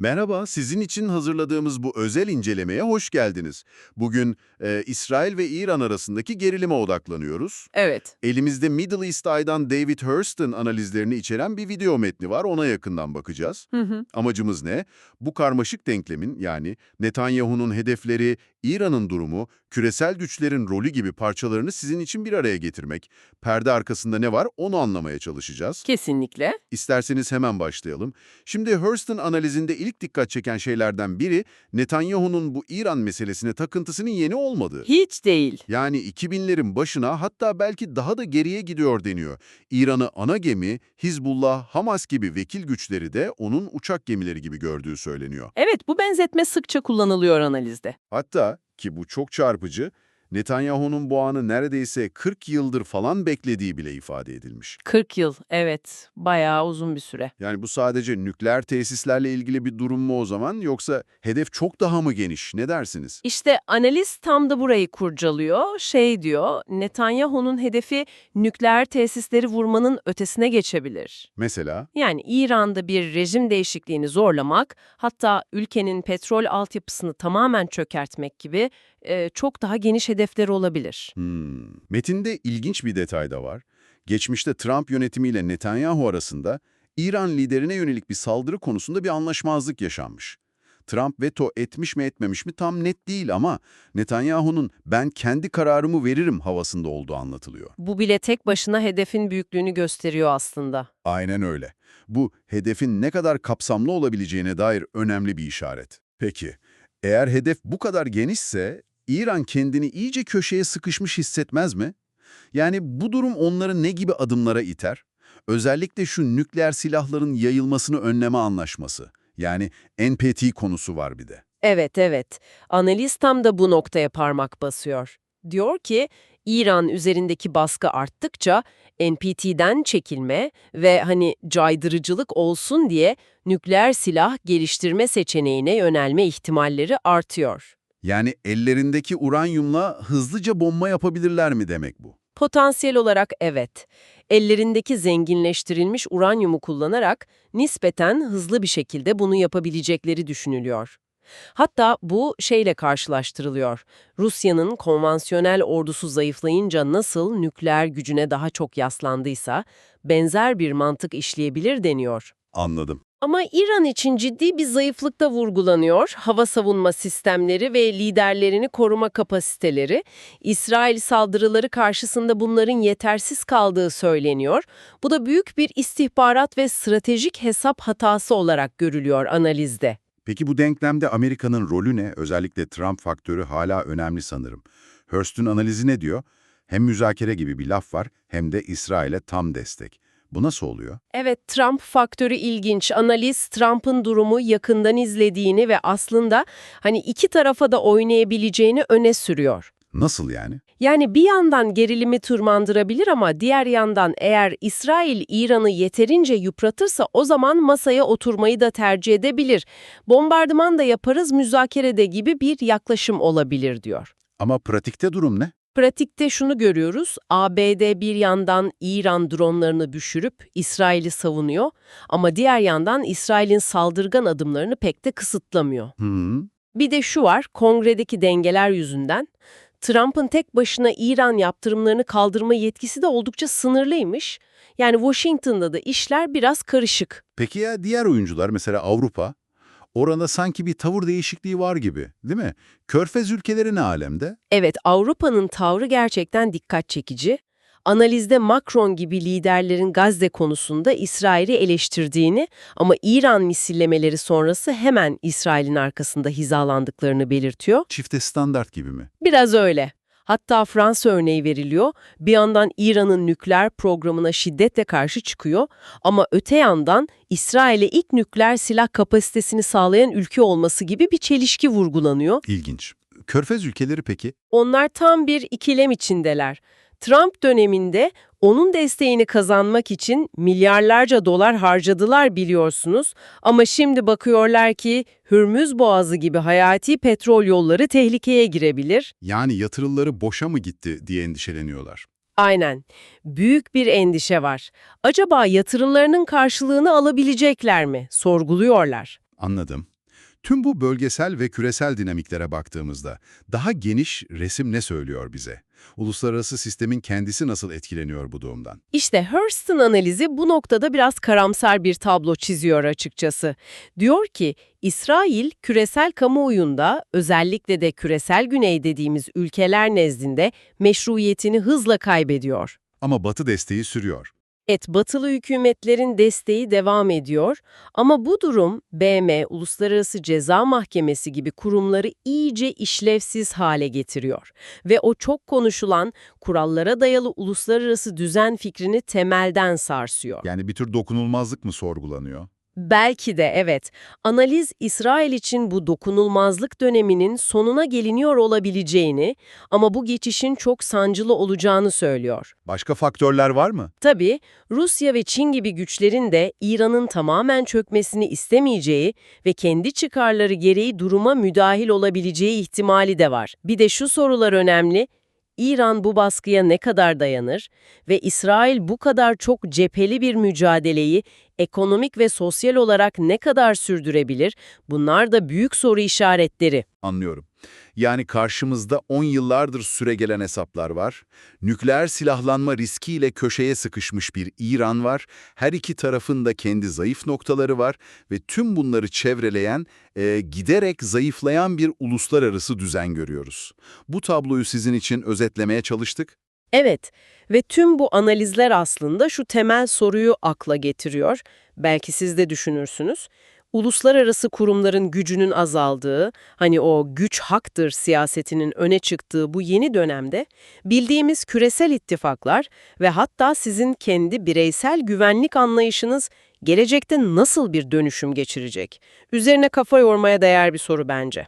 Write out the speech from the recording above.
Merhaba, sizin için hazırladığımız bu özel incelemeye hoş geldiniz. Bugün e, İsrail ve İran arasındaki gerilime odaklanıyoruz. Evet. Elimizde Middle East Eye'dan David Hurston analizlerini içeren bir video metni var, ona yakından bakacağız. Hı hı. Amacımız ne? Bu karmaşık denklemin yani Netanyahu'nun hedefleri, İran'ın durumu, küresel güçlerin rolü gibi parçalarını sizin için bir araya getirmek. Perde arkasında ne var onu anlamaya çalışacağız. Kesinlikle. İsterseniz hemen başlayalım. Şimdi Hurston analizinde ilk dikkat çeken şeylerden biri Netanyahu'nun bu İran meselesine takıntısının yeni olmadığı. Hiç değil. Yani 2000'lerin başına hatta belki daha da geriye gidiyor deniyor. İran'ı ana gemi, Hizbullah, Hamas gibi vekil güçleri de onun uçak gemileri gibi gördüğü söyleniyor. Evet bu benzetme sıkça kullanılıyor analizde. Hatta ki bu çok çarpıcı, Netanyahu'nun bu anı neredeyse 40 yıldır falan beklediği bile ifade edilmiş. 40 yıl evet bayağı uzun bir süre. Yani bu sadece nükleer tesislerle ilgili bir durum mu o zaman yoksa hedef çok daha mı geniş? Ne dersiniz? İşte analiz tam da burayı kurcalıyor. Şey diyor Netanyahu'nun hedefi nükleer tesisleri vurmanın ötesine geçebilir. Mesela Yani İran'da bir rejim değişikliğini zorlamak, hatta ülkenin petrol altyapısını tamamen çökertmek gibi e, çok daha geniş hedefleri olabilir. Hmm. Metinde ilginç bir detay da var. Geçmişte Trump yönetimiyle Netanyahu arasında İran liderine yönelik bir saldırı konusunda bir anlaşmazlık yaşanmış. Trump veto etmiş mi etmemiş mi tam net değil ama Netanyahu'nun ben kendi kararımı veririm havasında olduğu anlatılıyor. Bu bile tek başına hedefin büyüklüğünü gösteriyor aslında. Aynen öyle. Bu hedefin ne kadar kapsamlı olabileceğine dair önemli bir işaret. Peki, eğer hedef bu kadar genişse İran kendini iyice köşeye sıkışmış hissetmez mi? Yani bu durum onları ne gibi adımlara iter? Özellikle şu nükleer silahların yayılmasını önleme anlaşması. Yani NPT konusu var bir de. Evet, evet. Analiz tam da bu noktaya parmak basıyor. Diyor ki, İran üzerindeki baskı arttıkça NPT'den çekilme ve hani caydırıcılık olsun diye nükleer silah geliştirme seçeneğine yönelme ihtimalleri artıyor. Yani ellerindeki uranyumla hızlıca bomba yapabilirler mi demek bu? Potansiyel olarak evet. Ellerindeki zenginleştirilmiş uranyumu kullanarak nispeten hızlı bir şekilde bunu yapabilecekleri düşünülüyor. Hatta bu şeyle karşılaştırılıyor. Rusya'nın konvansiyonel ordusu zayıflayınca nasıl nükleer gücüne daha çok yaslandıysa benzer bir mantık işleyebilir deniyor. Anladım. Ama İran için ciddi bir zayıflıkta vurgulanıyor. Hava savunma sistemleri ve liderlerini koruma kapasiteleri. İsrail saldırıları karşısında bunların yetersiz kaldığı söyleniyor. Bu da büyük bir istihbarat ve stratejik hesap hatası olarak görülüyor analizde. Peki bu denklemde Amerika'nın rolü ne? Özellikle Trump faktörü hala önemli sanırım. Hurst'un analizi ne diyor? Hem müzakere gibi bir laf var hem de İsrail'e tam destek. Bu nasıl oluyor? Evet, Trump faktörü ilginç. Analiz Trump'ın durumu yakından izlediğini ve aslında hani iki tarafa da oynayabileceğini öne sürüyor. Nasıl yani? Yani bir yandan gerilimi tırmandırabilir ama diğer yandan eğer İsrail İran'ı yeterince yıpratırsa o zaman masaya oturmayı da tercih edebilir. Bombardıman da yaparız müzakerede gibi bir yaklaşım olabilir diyor. Ama pratikte durum ne? Pratikte şunu görüyoruz, ABD bir yandan İran dronlarını düşürüp İsrail'i savunuyor ama diğer yandan İsrail'in saldırgan adımlarını pek de kısıtlamıyor. Hı Bir de şu var, kongredeki dengeler yüzünden Trump'ın tek başına İran yaptırımlarını kaldırma yetkisi de oldukça sınırlıymış. Yani Washington'da da işler biraz karışık. Peki ya diğer oyuncular mesela Avrupa? Orada sanki bir tavır değişikliği var gibi, değil mi? Körfez ülkeleri ne alemde? Evet, Avrupa'nın tavrı gerçekten dikkat çekici. Analizde Macron gibi liderlerin Gazze konusunda İsrail'i eleştirdiğini ama İran misillemeleri sonrası hemen İsrail'in arkasında hizalandıklarını belirtiyor. Çifte standart gibi mi? Biraz öyle. Hatta Fransa örneği veriliyor. Bir yandan İran'ın nükleer programına şiddetle karşı çıkıyor ama öte yandan İsrail'e ilk nükleer silah kapasitesini sağlayan ülke olması gibi bir çelişki vurgulanıyor. İlginç. Körfez ülkeleri peki? Onlar tam bir ikilem içindeler. Trump döneminde onun desteğini kazanmak için milyarlarca dolar harcadılar biliyorsunuz ama şimdi bakıyorlar ki Hürmüz Boğazı gibi hayati petrol yolları tehlikeye girebilir. Yani yatırımları boşa mı gitti diye endişeleniyorlar. Aynen. Büyük bir endişe var. Acaba yatırımlarının karşılığını alabilecekler mi? Sorguluyorlar. Anladım. Tüm bu bölgesel ve küresel dinamiklere baktığımızda daha geniş resim ne söylüyor bize? Uluslararası sistemin kendisi nasıl etkileniyor bu durumdan? İşte Hurston analizi bu noktada biraz karamsar bir tablo çiziyor açıkçası. Diyor ki, İsrail küresel kamuoyunda özellikle de küresel güney dediğimiz ülkeler nezdinde meşruiyetini hızla kaybediyor. Ama Batı desteği sürüyor. Evet, batılı hükümetlerin desteği devam ediyor ama bu durum BM, Uluslararası Ceza Mahkemesi gibi kurumları iyice işlevsiz hale getiriyor. Ve o çok konuşulan kurallara dayalı uluslararası düzen fikrini temelden sarsıyor. Yani bir tür dokunulmazlık mı sorgulanıyor? Belki de evet. Analiz İsrail için bu dokunulmazlık döneminin sonuna geliniyor olabileceğini ama bu geçişin çok sancılı olacağını söylüyor. Başka faktörler var mı? Tabii Rusya ve Çin gibi güçlerin de İran'ın tamamen çökmesini istemeyeceği ve kendi çıkarları gereği duruma müdahil olabileceği ihtimali de var. Bir de şu sorular önemli. İran bu baskıya ne kadar dayanır ve İsrail bu kadar çok cepheli bir mücadeleyi ekonomik ve sosyal olarak ne kadar sürdürebilir? Bunlar da büyük soru işaretleri. Anlıyorum. Yani karşımızda 10 yıllardır süregelen hesaplar var. Nükleer silahlanma riskiyle köşeye sıkışmış bir İran var. Her iki tarafın da kendi zayıf noktaları var ve tüm bunları çevreleyen, e, giderek zayıflayan bir uluslararası düzen görüyoruz. Bu tabloyu sizin için özetlemeye çalıştık. Evet ve tüm bu analizler aslında şu temel soruyu akla getiriyor. Belki siz de düşünürsünüz. Uluslararası kurumların gücünün azaldığı, hani o güç haktır siyasetinin öne çıktığı bu yeni dönemde bildiğimiz küresel ittifaklar ve hatta sizin kendi bireysel güvenlik anlayışınız gelecekte nasıl bir dönüşüm geçirecek? Üzerine kafa yormaya değer bir soru bence.